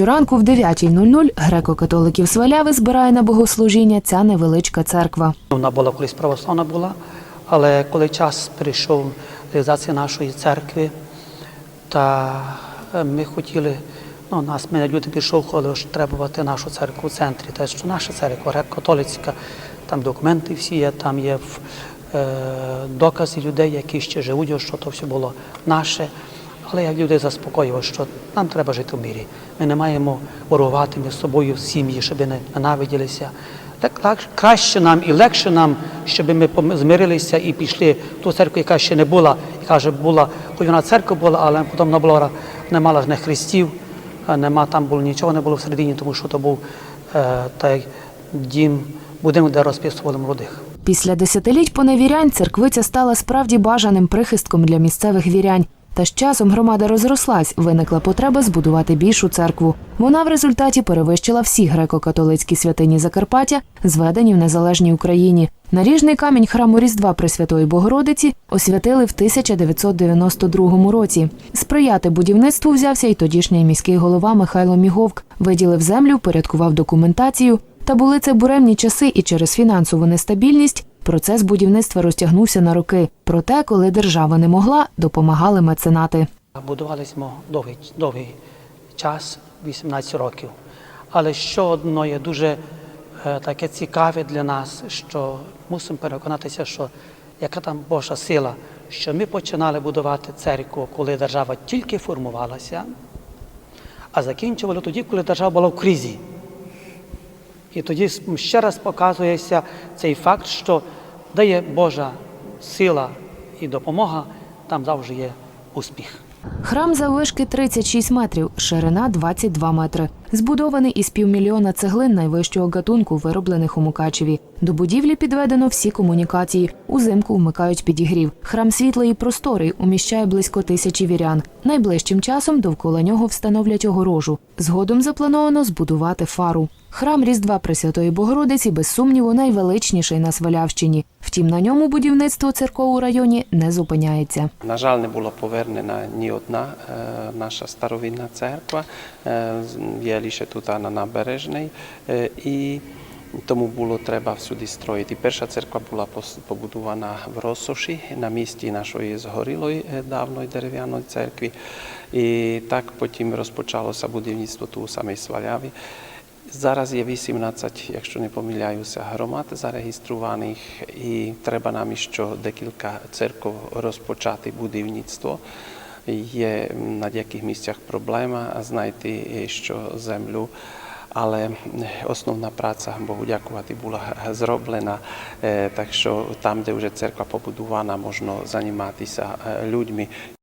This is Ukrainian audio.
Щоранку в 9.00 греко-католиків Сваляви збирає на богослужіння ця невеличка церква. Вона була колись православна була, але коли час перейшов реалізація нашої церкви, та е, ми хотіли, ну, нас ми люди пішов, коли ж требувати нашу церкву в центрі. Те, що наша церква греко-католицька, там документи всі є, там є е, докази людей, які ще живуть, що то все було наше. Але я людей заспокоював, що нам треба жити в мірі. Ми не маємо ворувати між собою сім'ї, щоб не ненавиділися. Так, краще нам і легше нам, щоб ми змирилися і пішли в ту церкву, яка ще не була, яка вже була, хоч вона церква була, але потім вона була, не мала не хрестів, нема там було нічого не було всередині, тому що то був е, той дім, будинок, де розписували молодих. Після десятиліть поневірянь церквиця стала справді бажаним прихистком для місцевих вірянь. Та з часом громада розрослась, виникла потреба збудувати більшу церкву. Вона в результаті перевищила всі греко-католицькі святині Закарпаття, зведені в незалежній Україні. Наріжний камінь храму Різдва Пресвятої Богородиці освятили в 1992 році. Сприяти будівництву взявся й тодішній міський голова Михайло Міговк. Виділив землю, порядкував документацію. Та були це буремні часи, і через фінансову нестабільність процес будівництва розтягнувся на роки. Проте, коли держава не могла, допомагали меценати. Будувалися ми довгий, довгий час, 18 років. Але що одно є дуже е, таке цікаве для нас, що мусимо переконатися, що яка там Божа сила, що ми починали будувати церкву, коли держава тільки формувалася, а закінчували тоді, коли держава була в кризі. І тоді ще раз показується цей факт, що де є Божа сила і допомога, там завжди є успіх. Храм заввишки 36 метрів, ширина 22 метри. Збудований із півмільйона цеглин найвищого гатунку, вироблених у Мукачеві. До будівлі підведено всі комунікації. Узимку вмикають підігрів. Храм світлий і просторий уміщає близько тисячі вірян. Найближчим часом довкола нього встановлять огорожу. Згодом заплановано збудувати фару. Храм Різдва Пресвятої Богородиці, без сумніву, найвеличніший на Свалявщині. Втім, на ньому будівництво церков у районі не зупиняється. На жаль, не була повернена ні одна е, наша старовинна церква, е, є лише тут на набережній, е, і тому було треба всюди строїти. Перша церква була побудована в Росоші на місці нашої згорілої давної дерев'яної церкви. І так потім розпочалося будівництво тут у самій Сваляві. Зараз є 18, якщо не помиляюся, громад зареєстрованих, і треба нам ще декілька церков розпочати будівництво. Є на деяких місцях проблема знайти ще землю, ale eh, osnovná práca, Bohu ďakovať, bola zroblená, eh, tak čo tam, kde už je cerkva pobudovaná, možno zanimati sa eh, ľuďmi.